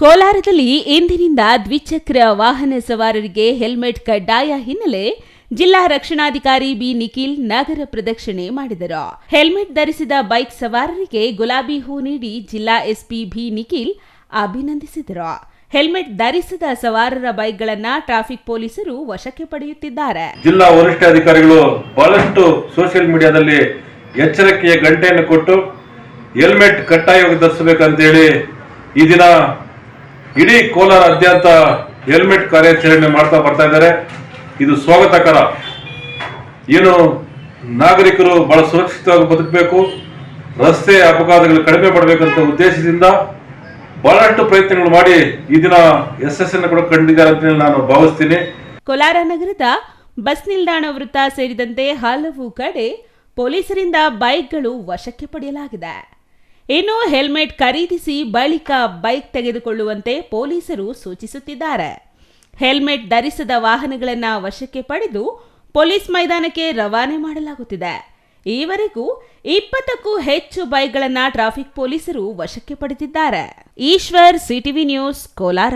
ಕೋಲಾರದಲ್ಲಿ ಇಂದಿನಿಂದ ದ್ವಿಚಕ್ರ ವಾಹನ ಸವಾರರಿಗೆ ಹೆಲ್ಮೆಟ್ ಕಡ್ಡಾಯ ಹಿನ್ನೆಲೆ ಜಿಲ್ಲಾ ರಕ್ಷಣಾಧಿಕಾರಿ ಬಿ ನಿಖಿಲ್ ನಗರ ಪ್ರದಕ್ಷಿಣೆ ಮಾಡಿದರು. ಹೆಲ್ಮೆಟ್ ಧರಿಸಿದ ಬೈಕ್ ಸವಾರರಿಗೆ ಗುಲಾಬಿ ಹೂ ನೀಡಿ ಜಿಲ್ಲಾ ಎಸ್ಪಿ ಬಿ ನಿಖಿಲ್ ಅಭಿನಂದಿಸಿದರು. ಹೆಲ್ಮೆಟ್ ಧರಿಸಿದ ಸವಾರರ ಬೈಕ್ಗಳನ್ನ ಟ್ರಾಫಿಕ್ ಪೊಲೀಸರು ವಶಕ್ಕೆ ಪಡೆಯುತ್ತಿದ್ದಾರೆ. ಜಿಲ್ಲಾ ವರಿಷ್ಠಾಧಿಕಾರಿಗಳು ಬಹಳಷ್ಟು ಸೋಷಿಯಲ್ ಮೀಡಿಯಾದಲ್ಲಿ ಎಚ್ಚರಿಕೆಯ ಗಂಟೆಯನ್ನು ಕೊಟ್ಟು ಹೆಲ್ಮೆಟ್ ಕಡ್ಡಾಯವಾಗಿ ಧರಿಸಬೇಕಂತೇಳಿ ಈ ದಿನ ಇಡೀ ಕೋಲಾರಾದ್ಯಂತ ಹೆಲ್ಮೆಟ್ ಕಾರ್ಯಾಚರಣೆ ಮಾಡ್ತಾ ಬರ್ತಾ ಇದ್ದಾರೆ. ಇದು ಸ್ವಾಗತಕರ. ಏನು ನಾಗರಿಕರು ಬಹಳ ಸುರಕ್ಷಿತವಾಗಿ ಬದುಕಬೇಕು, ರಸ್ತೆ ಅಪಘಾತಗಳು ಕಡಿಮೆ ಮಾಡಬೇಕಂತ ಉದ್ದೇಶದಿಂದ ಬಹಳಷ್ಟು ಪ್ರಯತ್ನಗಳು ಮಾಡಿ ಈ ದಿನ ಯಶಸ್ಸನ್ನು ಕೂಡ ಕಂಡಿದ್ದಾರೆ ಅಂತ ನಾನು ಭಾವಿಸ್ತೀನಿ. ಕೋಲಾರ ನಗರದ ಬಸ್ ನಿಲ್ದಾಣ ವೃತ್ತ ಸೇರಿದಂತೆ ಹಲವು ಕಡೆ ಪೊಲೀಸರಿಂದ ಬೈಕ್ಗಳು ವಶಕ್ಕೆ ಪಡೆಯಲಾಗಿದೆ. ಇನ್ನು ಹೆಲ್ಮೆಟ್ ಖರೀದಿಸಿ ಬಳಿಕ ಬೈಕ್ ತೆಗೆದುಕೊಳ್ಳುವಂತೆ ಪೊಲೀಸರು ಸೂಚಿಸುತ್ತಿದ್ದಾರೆ. ಹೆಲ್ಮೆಟ್ ಧರಿಸದ ವಾಹನಗಳನ್ನು ವಶಕ್ಕೆ ಪಡೆದು ಪೊಲೀಸ್ ಮೈದಾನಕ್ಕೆ ರವಾನೆ ಮಾಡಲಾಗುತ್ತಿದೆ. ಈವರೆಗೂ ಇಪ್ಪತ್ತಕ್ಕೂ ಹೆಚ್ಚು ಬೈಕ್ಗಳನ್ನು ಟ್ರಾಫಿಕ್ ಪೊಲೀಸರು ವಶಕ್ಕೆ ಪಡೆದಿದ್ದಾರೆ. Eshwar, CTV news, Kolar.